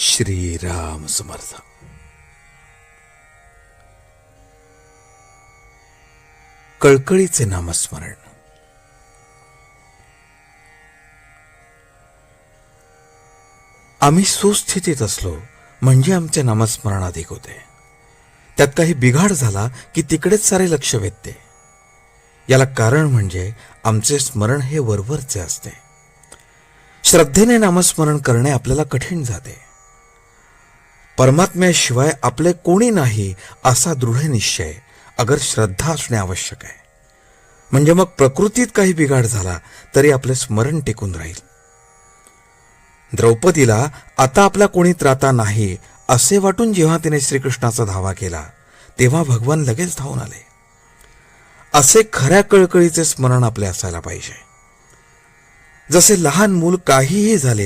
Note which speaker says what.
Speaker 1: श्रीराम समर्थ। कळकळीचे नामस्मरण। आम्ही सुस्थितीत असलो म्हणजे आमचे नामस्मरण अधिक होते। त्यात काही बिघाड झाला की तिकडेच सारे लक्ष वेधते। याला कारण म्हणजे आमचे स्मरण हे वरवरचे असते। श्रद्धेने नामस्मरण करणे आपल्याला कठीण जाते। परमात्म्याशिवाय आपले कोणी नाही असा दृढ निश्चय अगर श्रद्धा असणे आवश्यक आहे. म्हणजे मग प्रकृतीत काही बिघाड झाला तरी आपले स्मरण टिकून राहील. द्रौपदीला आता आपला कोणी त्राता नाही असे वाटून जेव्हा तिने श्रीकृष्णाचा धावा केला तेव्हा भगवान लगेच धावून आले. असे खऱ्या कळकळीचे स्मरण आपले असायला पाहिजे. जसे लहान मूल काहीही झाले